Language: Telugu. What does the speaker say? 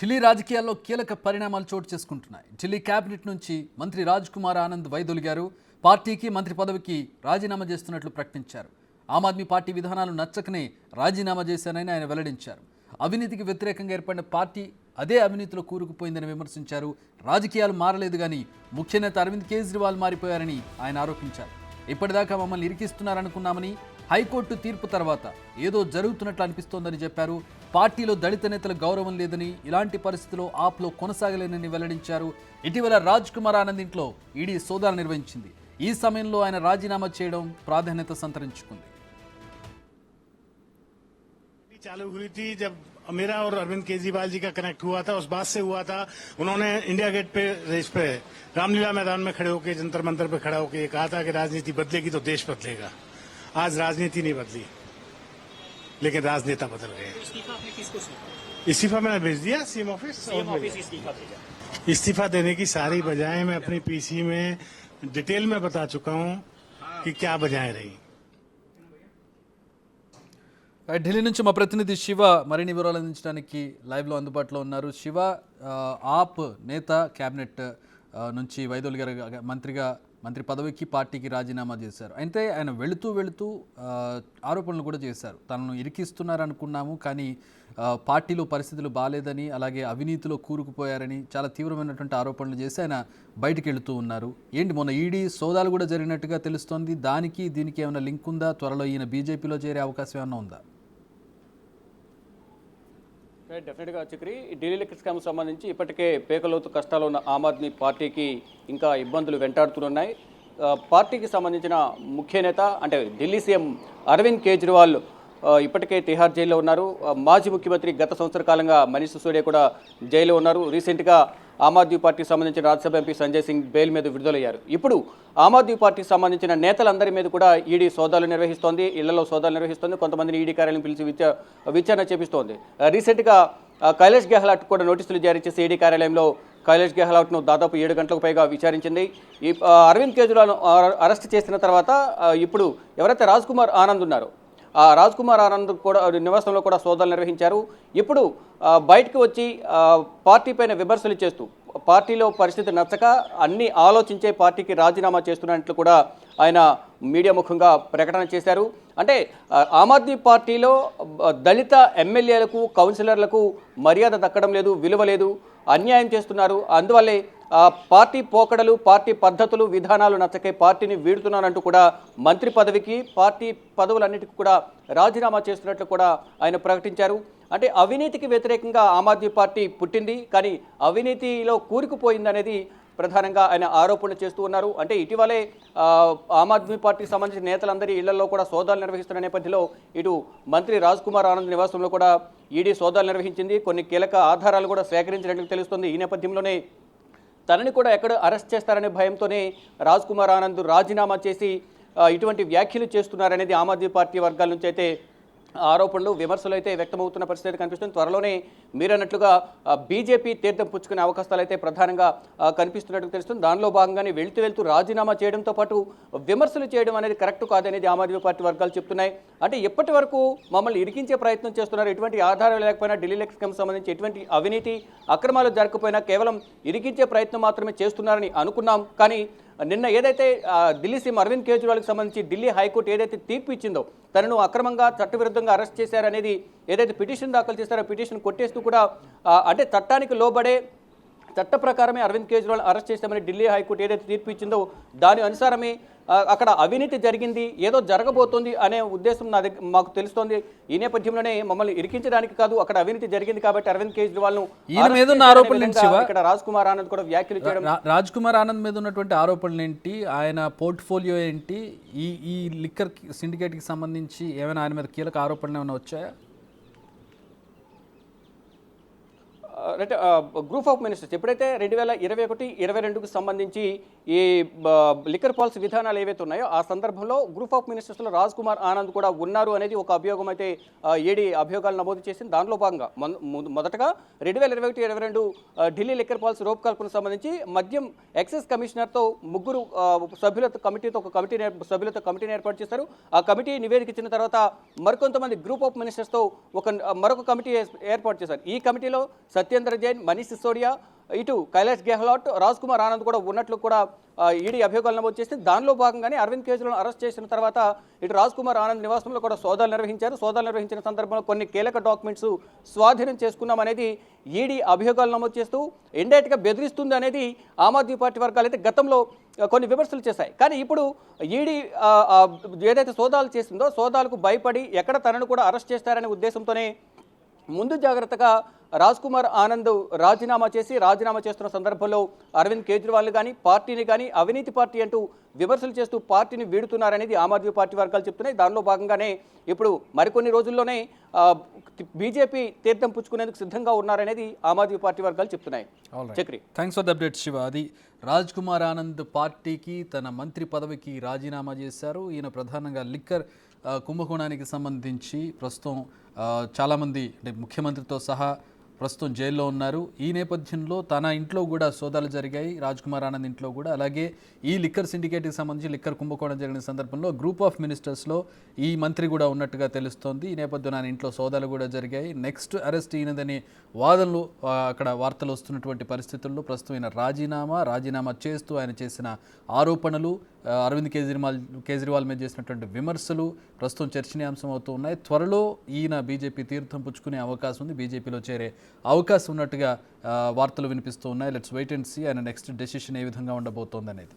ఢిల్లీ రాజకీయాల్లో కీలక పరిణామాలు చోటు చేసుకుంటున్నాయి. ఢిల్లీ కేబినెట్ నుంచి మంత్రి రాజ్ కుమార్ ఆనంద్ వైదొలిగారు. పార్టీకి మంత్రి పదవికి రాజీనామా చేస్తున్నట్లు ప్రకటించారు. ఆమ్ ఆద్మీ పార్టీ విధానాలు నచ్చకనే రాజీనామా చేశానని ఆయన వెల్లడించారు. అవినీతికి వ్యతిరేకంగా ఏర్పడిన పార్టీ అదే అవినీతిలో కూరుకుపోయిందని విమర్శించారు. రాజకీయాలు మారలేదు కానీ ముఖ్య నేత అరవింద్ కేజ్రీవాల్ మారిపోయారని ఆయన ఆరోపించారు. ఇప్పటిదాకా మమ్మల్ని ఇరికిస్తున్నారనుకున్నామని హైకోర్టు తీర్పు తర్వాత ఏదో జరుగుతున్నట్లు అనిపిస్తోందని చెప్పారు. పార్టీలో దళిత నేతల గౌరవం లేదని ఇలాంటి పరిస్థితిలో ఆప్లో కొనసాగలేనని వెల్లడించారు. ఇటీవల రాజ్ కుమార్ ఆనంద్ ఇంట్లో ఈడీ సోదాలు నిర్వహించింది. ఈ సమయంలో ఆయన రాజీనామా చేయడం ప్రాధాన్యత సంతరించుకుంది. मेरा और अरविंद केजरीवाल जी का कनेक्ट हुआ था उस बात से हुआ था। उन्होंने इंडिया गेट पे रेस पे रामलीला मैदान में खड़े होकर जंतर मंतर पे खड़ा होकर कहा था कि राजनीति बदलेगी तो देश बदलेगा। आज राजनीति नहीं बदली लेकिन राजनेता बदल गए। इस्तीफा मैंने भेज दिया सीएम ऑफ़िस सीएम ऑफ़िस इस्तीफा देने की सारी वजहें मैं अपनी पीसी में डिटेल में बता चुका हूँ कि क्या बजाय रही। ఢిల్లీ నుంచి మా ప్రతినిధి శివ మరిన్ని వివరాలు అందించడానికి లైవ్లో అందుబాటులో ఉన్నారు. శివ ఆప్ నేత క్యాబినెట్ నుంచి వైదొలి గారు మంత్రిగా మంత్రి పదవికి పార్టీకి రాజీనామా చేశారు. అయితే ఆయన వెళుతూ వెళుతూ ఆరోపణలు కూడా చేశారు. తనను ఇరికిస్తున్నారు అనుకున్నాము కానీ పార్టీలో పరిస్థితులు బాగాలేదని అలాగే అవినీతిలో కూరుకుపోయారని చాలా తీవ్రమైనటువంటి ఆరోపణలు చేసి ఆయన బయటికి వెళుతూ ఉన్నారు. ఏంటి మొన్న ఈడీ సోదాలు కూడా జరిగినట్టుగా తెలుస్తోంది? దానికి దీనికి ఏమైనా లింక్ ఉందా? త్వరలో ఈయన బీజేపీలో చేరే అవకాశం ఏమైనా ఉందా? డెఫినెట్గా చక్రి. ఢిల్లీ ఎలక్ట్రిక్ స్కామ్ సంబంధించి ఇప్పటికే పేకలోతు కష్టాలు ఉన్న ఆమ్ ఆద్మీ పార్టీకి ఇంకా ఇబ్బందులు వెంటాడుతున్నాయి పార్టీకి సంబంధించిన ముఖ్య నేత అంటే ఢిల్లీ సీఎం అరవింద్ కేజ్రీవాల్ ఇప్పటికే తిహార్ జైల్లో ఉన్నారు. మాజీ ముఖ్యమంత్రి గత సంవత్సర కాలంగా మనీష్ సిసోడియా కూడా జైల్లో ఉన్నారు. రీసెంట్గా ఆమ్ ఆద్మీ పార్టీకి సంబంధించిన రాజ్యసభ ఎంపీ సంజయ్ సింగ్ బెయిల్ మీద విడుదలయ్యారు. ఇప్పుడు ఆమ్ ఆద్మీ పార్టీకి సంబంధించిన నేతలందరి మీద కూడా ఈడీ సోదాలు నిర్వహిస్తోంది ఇళ్ళలో సోదాలు నిర్వహిస్తోంది కొంతమందిని ఈడీ కార్యాలయం పిలిచి విచా విచారణ చేపిస్తోంది. రీసెంట్గా కైలాష్ గెహ్లాట్ కూడా నోటీసులు జారీ చేసి ఈడీ కార్యాలయంలో కైలాష్ గెహ్లాట్ను దాదాపు ఏడు గంటలకు పైగా విచారించింది. ఈ అరవింద్ కేజ్రీవాల్ను అరెస్ట్ చేసిన తర్వాత ఇప్పుడు ఎవరైతే రాజ్ కుమార్ ఆనంద్ ఉన్నారో రాజ్ కుమార్ ఆనంద్ కూడా నివాసంలో కూడా సోదాలు నిర్వహించారు. ఇప్పుడు బయటకు వచ్చి పార్టీ పైన విమర్శలు చేస్తూ పార్టీలో పరిస్థితి నచ్చక అన్ని ఆలోచించే పార్టీకి రాజీనామా చేస్తున్నట్లు కూడా ఆయన మీడియా ముఖంగా ప్రకటన చేశారు. అంటే ఆమ్ ఆద్మీ పార్టీలో దళిత ఎమ్మెల్యేలకు కౌన్సిలర్లకు మర్యాద దక్కడం లేదు విలువ లేదు అన్యాయం చేస్తున్నారు. అందువల్లే పార్టీ పోకడలు పార్టీ పద్ధతులు విధానాలు నచ్చకే పార్టీని వీడుతున్నానంటూ కూడా మంత్రి పదవికి పార్టీ పదవులన్నిటికీ కూడా రాజీనామా చేస్తున్నట్లు కూడా ఆయన ప్రకటించారు. అంటే అవినీతికి వ్యతిరేకంగా ఆమ్ ఆద్మీ పార్టీ పుట్టింది కానీ అవినీతిలో కూరుకుపోయింది అనేది ప్రధానంగా ఆయన ఆరోపణలు చేస్తూ ఉన్నారు. అంటే ఇటీవలే ఆమ్ ఆద్మీ పార్టీకి సంబంధించిన నేతలందరి ఇళ్ళలో కూడా సోదాలు నిర్వహిస్తున్న నేపథ్యంలో ఇటు మంత్రి రాజ్ కుమార్ ఆనంద్ నివాసంలో కూడా ఈడీ సోదాలు నిర్వహించింది. కొన్ని కీలక ఆధారాలు కూడా సేకరించినట్లు తెలుస్తుంది. ఈ నేపథ్యంలోనే తనని కూడా ఎక్కడ అరెస్ట్ చేస్తారనే భయంతోనే రాజ్ కుమార్ ఆనంద్ రాజీనామా చేసి ఇటువంటి వ్యాఖ్యలు చేస్తున్నారనేది ఆమ్ ఆద్మీ పార్టీ వర్గాల నుంచి అయితే ఆరోపణలు విమర్శలు అయితే వ్యక్తమవుతున్న పరిస్థితి కనిపిస్తుంది. త్వరలోనే మీరన్నట్లుగా బీజేపీ తీర్థం పుచ్చుకునే అవకాశాలు అయితే ప్రధానంగా కనిపిస్తున్నట్లు కనిపిస్తున్నట్టు తెలుస్తుంది. దానిలో భాగంగానే వెళ్తూ వెళ్తూ రాజీనామా చేయడంతో పాటు విమర్శలు చేయడం అనేది కరెక్ట్ కాదనేది ఆమ్ ఆద్మీ పార్టీ వర్గాలు చెప్తున్నాయి. అంటే ఇప్పటి వరకు మమ్మల్ని ఇరికించే ప్రయత్నం చేస్తున్నారు? ఎటువంటి ఆధారాలు లేకపోయినా ఢిల్లీ ఎలక్షన్కి సంబంధించి ఎటువంటి అవినీతి అక్రమాలు జరగకపోయినా కేవలం ఇరికించే ప్రయత్నం మాత్రమే చేస్తున్నారని అనుకున్నాం. కానీ నిన్న ఏదైతే ఢిల్లీ సీఎం అరవింద్ కేజ్రీవాల్కి సంబంధించి ఢిల్లీ హైకోర్టు ఏదైతే తీర్పు ఇచ్చిందో తనను అక్రమంగా చట్టవిరుద్ధంగా అరెస్ట్ చేశారనేది ఏదైతే పిటిషన్ దాఖలు చేశారో పిటిషన్ కొట్టేస్తూ కూడా అంటే చట్టానికి లోబడే చట్ట ప్రకారమే అరవింద్ కేజ్రీవాల్ అరెస్ట్ చేశామని ఢిల్లీ హైకోర్టు ఏదైతే తీర్పు ఇచ్చిందో దాని అనుసారమే అక్కడ అవినీతి జరిగింది ఏదో జరగబోతోంది అనే ఉద్దేశం నా దగ్గర మాకు తెలుస్తోంది. ఈ నేపథ్యంలోనే మమ్మల్ని ఇరికించడానికి కాదు అక్కడ అవినీతి జరిగింది కాబట్టి అరవింద్ కేజ్రీవాల్? ఇక్కడ రాజ్ కుమార్ ఆనంద్ కూడా వ్యాఖ్యలు చేయడం రాజ్ కుమార్ ఆనంద్ మీద ఉన్నటువంటి ఆరోపణలు ఏంటి? ఆయన పోర్ట్ఫోలియో ఏంటి? ఈ ఈ లిక్కర్ సిండికేట్కి సంబంధించి ఏమైనా ఆయన మీద కీలక ఆరోపణలు ఏమైనా వచ్చాయా? అంటే గ్రూప్ ఆఫ్ మినిస్టర్స్ ఎప్పుడైతే రెండు వేల ఇరవై ఒకటి ఇరవై రెండుకు సంబంధించి ఈ లిక్కర్ పాలసీ విధానాలు ఏవైతే ఉన్నాయో ఆ సందర్భంలో గ్రూప్ ఆఫ్ మినిస్టర్స్లో రాజ్ కుమార్ ఆనంద్ కూడా ఉన్నారు అనేది ఒక అభియోగం అయితే ఏడీ అభియోగాలు నమోదు చేసింది. దానిలో భాగంగా మొదటగా రెండు వేల ఇరవై ఒకటి ఇరవై రెండు ఢిల్లీ లిక్కర్ పాలసీ రూపకల్పనకు సంబంధించి మద్యం ఎక్సైజ్ కమిషనర్తో ముగ్గురు సభ్యులతో కమిటీతో ఒక కమిటీ సభ్యులతో కమిటీని ఏర్పాటు చేశారు. ఆ కమిటీ నివేదిక ఇచ్చిన తర్వాత మరికొంతమంది గ్రూప్ ఆఫ్ మినిస్టర్స్తో ఒక మరొక కమిటీ ఏర్పాటు చేశారు. ఈ కమిటీలో సత్యేంద్ర జైన్ మనీష్ సిసోడియా ఇటు కైలాష్ గెహ్లాట్ రాజ్ కుమార్ ఆనంద్ కూడా ఉన్నట్లు కూడా ఈడీ అభియోగాలు నమోదు చేసింది. దానిలో భాగంగానే అరవింద్ కేజ్రీవాల్ అరెస్ట్ చేసిన తర్వాత ఇటు రాజ్ కుమార్ ఆనంద్ నివాసంలో కూడా సోదాలు నిర్వహించారు. సోదాలు నిర్వహించిన సందర్భంలో కొన్ని కీలక డాక్యుమెంట్స్ స్వాధీనం చేసుకున్నాం అనేది ఈడీ అభియోగాలు నమోదు చేస్తూ ఇండైరెక్ట్గా బెదిరిస్తుంది అనేది ఆమ్ ఆద్మీ పార్టీ వర్గాలు అయితే గతంలో కొన్ని విమర్శలు చేశాయి. కానీ ఇప్పుడు ఈడీ ఏదైతే సోదాలు చేసిందో సోదాలకు భయపడి ఎక్కడ తనను కూడా అరెస్ట్ చేస్తారనే ఉద్దేశంతోనే ముందు జాగ్రత్తగా రాజ్ కుమార్ ఆనంద్ రాజీనామా చేసి రాజీనామా చేస్తున్న సందర్భంలో అరవింద్ కేజ్రీవాల్ కానీ పార్టీని కానీ అవినీతి పార్టీ అంటూ విమర్శలు చేస్తూ పార్టీని వీడుతున్నారనేది ఆమ్ ఆద్మీ పార్టీ వర్గాలు చెప్తున్నాయి. దానిలో భాగంగానే ఇప్పుడు మరికొన్ని రోజుల్లోనే బీజేపీ తీర్థం పుచ్చుకునేందుకు సిద్ధంగా ఉన్నారనేది ఆమ్ ఆద్మీ పార్టీ వర్గాలు చెప్తున్నాయి. Chakri. Thanks for the update Shiva అది రాజ్ కుమార్ ఆనంద్ పార్టీకి తన మంత్రి పదవికి రాజీనామా చేశారు. ఈయన ప్రధానంగా లిక్కర్ కుంభకోణానికి సంబంధించి ప్రస్తుతం చాలామంది అంటే ముఖ్యమంత్రితో సహా ప్రస్తుతం జైల్లో ఉన్నారు. ఈ నేపథ్యంలో తన ఇంట్లో కూడా సోదాలు జరిగాయి. రాజ్ కుమార్ ఆనంద్ ఇంట్లో కూడా. అలాగే ఈ లిక్కర్ సిండికేట్కి సంబంధించి లిక్కర్ కుంభకోణం జరిగిన సందర్భంలో గ్రూప్ ఆఫ్ మినిస్టర్స్లో ఈ మంత్రి కూడా ఉన్నట్టుగా తెలుస్తోంది. ఈ నేపథ్యంలో ఆయన ఇంట్లో సోదాలు కూడా జరిగాయి. నెక్స్ట్ అరెస్ట్ ఈయనదని వాదనలు అక్కడ వార్తలు వస్తున్నటువంటి పరిస్థితుల్లో ప్రస్తుతం ఈయన రాజీనామా రాజీనామా చేస్తూ ఆయన చేసిన ఆరోపణలు అరవింద్ కేజ్రీవాల్ కేజ్రీవాల్ మీద చేసినటువంటి విమర్శలు ప్రస్తుతం చర్చనీయాంశం అవుతూ ఉన్నాయి త్వరలో ఈయన బీజేపీ తీర్థం పుచ్చుకునే అవకాశం ఉంది. బీజేపీలో చేరే అవకాశం ఉన్నట్టుగా వార్తలు వినిపిస్తూ ఉన్నాయి. లెట్స్ వెయిట్ అండ్ సీ ఆయన నెక్స్ట్ డెసిషన్ ఏ విధంగా ఉండబోతోంది అనేది